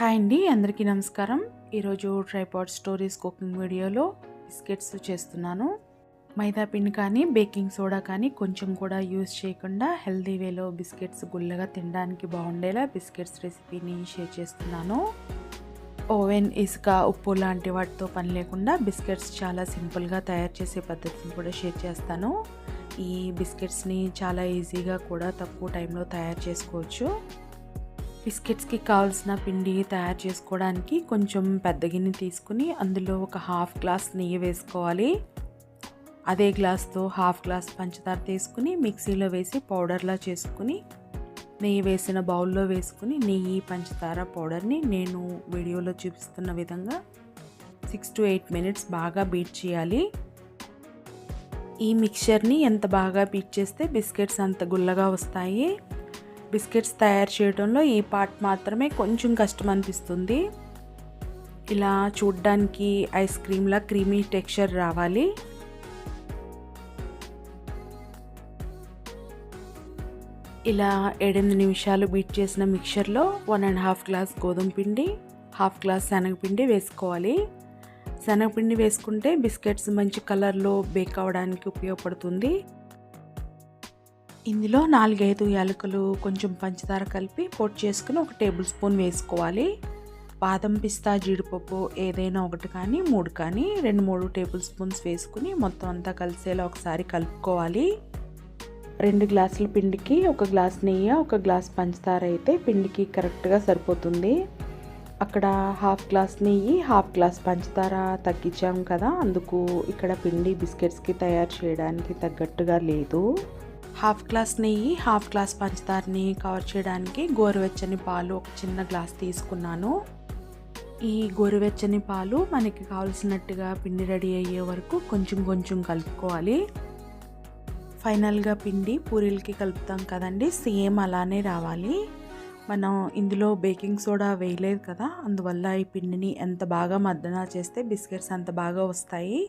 Hi అండి అందరికీ నమస్కారం. ఈరోజు ట్రైపాడ్ స్టోరీస్ కుకింగ్ వీడియోలో బిస్కెట్స్ చేస్తున్నాను. మైదా పిండి కానీ బేకింగ్ సోడా కానీ కొంచెం కూడా యూజ్ చేయకుండా హెల్దీ వేలో బిస్కెట్స్ గుల్లగా తినడానికి బాగుండేలా బిస్కెట్స్ రెసిపీని షేర్ చేస్తున్నాను. ఓవెన్ ఇసుక ఉప్పు లాంటి వాటితో పని లేకుండా బిస్కెట్స్ చాలా సింపుల్గా తయారు చేసే పద్ధతిని కూడా షేర్ చేస్తాను. ఈ బిస్కెట్స్ని చాలా ఈజీగా కూడా తక్కువ టైంలో తయారు చేసుకోవచ్చు. బిస్కెట్స్కి కావాల్సిన పిండి తయారు చేసుకోవడానికి కొంచెం పెద్ద గిన్నె తీసుకుని అందులో ఒక హాఫ్ గ్లాస్ నెయ్యి వేసుకోవాలి. అదే గ్లాస్తో హాఫ్ గ్లాస్ పంచదార తీసుకుని మిక్సీలో వేసి పౌడర్లా చేసుకుని నెయ్యి వేసిన బౌల్లో వేసుకుని నెయ్యి పంచదార పౌడర్ని నేను వీడియోలో చూపిస్తున్న విధంగా సిక్స్ టు ఎయిట్ మినిట్స్ బాగా బీట్ చేయాలి. ఈ మిక్చర్ని ఎంత బాగా బీట్ చేస్తే బిస్కెట్స్ అంత గుల్లగా వస్తాయి. బిస్కెట్స్ తయారు చేయడంలో ఈ పార్ట్ మాత్రమే కొంచెం కష్టం అనిపిస్తుంది ఇలా చూడ్డానికి ఐస్ క్రీమ్లా క్రీమీ టెక్స్చర్ రావాలి. ఇలా ఏడెనిమిది నిమిషాలు బీట్ చేసిన మిక్చర్లో వన్ అండ్ హాఫ్ గ్లాస్ గోధుమ పిండి హాఫ్ గ్లాస్ శనగపిండి వేసుకోవాలి. శనగపిండి వేసుకుంటే బిస్కెట్స్ మంచి కలర్లో బేక్ అవ్వడానికి ఉపయోగపడుతుంది. ఇందులో నాలుగైదు యాలకులు కొంచెం పంచదార కలిపి పొడి చేసుకుని ఒక టేబుల్ స్పూన్ వేసుకోవాలి. బాదం పిస్తా జీడిపప్పు ఏదైనా ఒకటి కానీ మూడు కానీ రెండు మూడు టేబుల్ స్పూన్స్ వేసుకుని మొత్తం అంతా కలిసేలా ఒకసారి కలుపుకోవాలి. రెండు గ్లాసుల పిండికి ఒక గ్లాస్ నెయ్యి ఒక గ్లాస్ పంచదార అయితే పిండికి కరెక్ట్గా సరిపోతుంది. అక్కడ హాఫ్ గ్లాస్ నెయ్యి హాఫ్ గ్లాస్ పంచదార తగ్గించాం కదా అందుకు ఇక్కడ పిండి బిస్కెట్స్కి తయారు చేయడానికి తగ్గట్టుగా లేదు. హాఫ్ గ్లాస్ నెయ్యి హాఫ్ గ్లాస్ పంచదారని కవర్ చేయడానికి గోరువెచ్చని పాలు ఒక చిన్న గ్లాస్ తీసుకున్నాను. ఈ గోరువెచ్చని పాలు మనకి కావలసినట్టుగా పిండి రెడీ అయ్యే వరకు కొంచెం కొంచెం కలుపుకోవాలి. ఫైనల్గా పిండి పూరీలకి కలుపుతాం కదండి సేమ్ అలానే రావాలి. మనం ఇందులో బేకింగ్ సోడా వేయలేదు కదా అందువల్ల ఈ పిండిని ఎంత బాగా మద్దన చేస్తే బిస్కెట్స్ అంత బాగా వస్తాయి.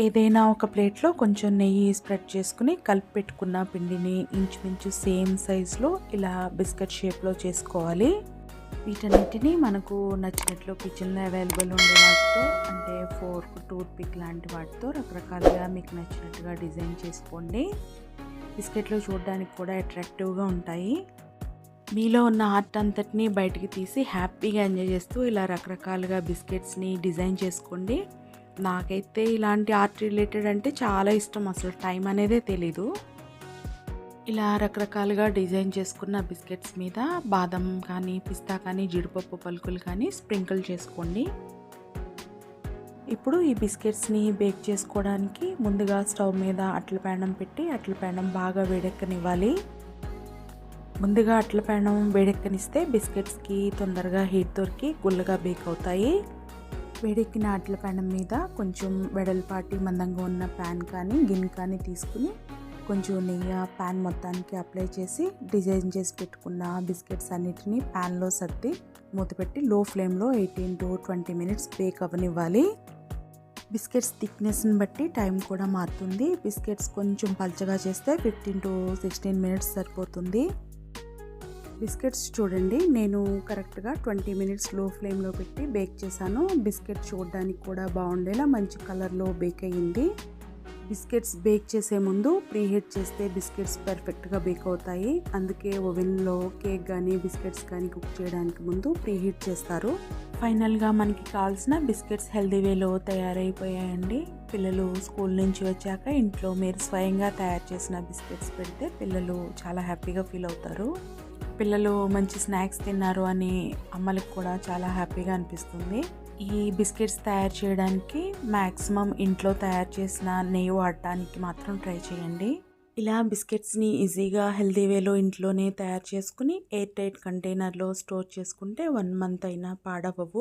ఏదైనా ఒక ప్లేట్లో కొంచెం నెయ్యి స్ప్రెడ్ చేసుకుని కలిపి పెట్టుకున్న పిండిని ఇంచుమించు సేమ్ సైజులో ఇలా బిస్కెట్ షేప్లో చేసుకోవాలి. వీటన్నిటిని మనకు నచ్చినట్లు కిచెన్లో అవైలబుల్ ఉండే వాటితో అంటే ఫోర్క్ టూత్ పిక్ లాంటి వాటితో రకరకాలుగా మీకు నచ్చినట్టుగా డిజైన్ చేసుకోండి. బిస్కెట్లు చూడడానికి కూడా అట్రాక్టివ్గా ఉంటాయి. మీలో ఉన్న ఆర్ట్ అంతటిని బయటికి తీసి హ్యాపీగా ఎంజాయ్ చేస్తూ ఇలా రకరకాలుగా బిస్కెట్స్ని డిజైన్ చేసుకోండి. నాకైతే ఇలాంటి ఆర్ట్ రిలేటెడ్ అంటే చాలా ఇష్టం అసలు. టైం అనేదే తెలీదు. ఇలా రకరకాలుగా డిజైన్ చేసుకున్న బిస్కెట్స్ మీద బాదం కానీ పిస్తా కానీ జీడిపప్పు పలుకులు కానీ స్ప్రింకిల్ చేసుకోండి. ఇప్పుడు ఈ బిస్కెట్స్ని బేక్ చేసుకోవడానికి ముందుగా స్టవ్ మీద అట్ల పేడం పెట్టి అట్ల పేడం బాగా వేడెక్కనివ్వాలి. ముందుగా అట్ల పేడం వేడెక్కనిస్తే బిస్కెట్స్కి తొందరగా హీట్ దొరికి గుల్లగా బేక్ అవుతాయి. వేడెక్కిన అట్ల పెనం మీద కొంచెం వెడల్పాటి మందంగా ఉన్న ప్యాన్ కానీ గిన్నె కానీ తీసుకుని కొంచెం నెయ్యి ప్యాన్ మొత్తానికి అప్లై చేసి డిజైన్ చేసి పెట్టుకున్న బిస్కెట్స్ అన్నిటిని ప్యాన్లో సర్ది మూతపెట్టి లో ఫ్లేమ్లో eighteen to twenty minutes bake అవ్వనివ్వాలి biscuits థిక్నెస్ని బట్టి టైం కూడా మారుతుంది. బిస్కెట్స్ కొంచెం పల్చగా చేస్తే ఫిఫ్టీన్ టు సిక్స్టీన్ మినిట్స్ సరిపోతుంది. బిస్కెట్స్ చూడండి. నేను కరెక్ట్గా ట్వంటీ మినిట్స్లో ఫ్లేమ్లో పెట్టి బేక్ చేశాను. బిస్కెట్ చూడడానికి కూడా బాగుండేలా మంచి కలర్లో బేక్ అయ్యింది. బిస్కెట్స్ బేక్ చేసే ముందు ప్రీహీట్ చేస్తే బిస్కెట్స్ పర్ఫెక్ట్గా బేక్ అవుతాయి. అందుకే ఓవెన్లో కేక్ కానీ బిస్కెట్స్ కానీ కుక్ చేయడానికి ముందు ప్రీహీట్ చేస్తారు. ఫైనల్గా మనకి కావాల్సిన బిస్కెట్స్ హెల్దీ వేలో తయారైపోయాయండి. పిల్లలు స్కూల్ నుంచి వచ్చాక ఇంట్లో మీరు స్వయంగా తయారు చేసిన బిస్కెట్స్ పెడితే పిల్లలు చాలా హ్యాపీగా ఫీల్ అవుతారు. పిల్లలు మంచి స్నాక్స్ తిన్నారు అని అమ్మలకు కూడా చాలా హ్యాపీగా అనిపిస్తుంది. ఈ బిస్కెట్స్ తయారు చేయడానికి మ్యాక్సిమం ఇంట్లో తయారు చేసిన నెయ్యి వాడటానికి మాత్రం ట్రై చేయండి. ఇలా బిస్కెట్స్ని ఈజీగా హెల్దీ వేలో ఇంట్లోనే తయారు చేసుకుని ఎయిర్ టైట్ కంటైనర్లో స్టోర్ చేసుకుంటే వన్ మంత్ అయినా పాడవవు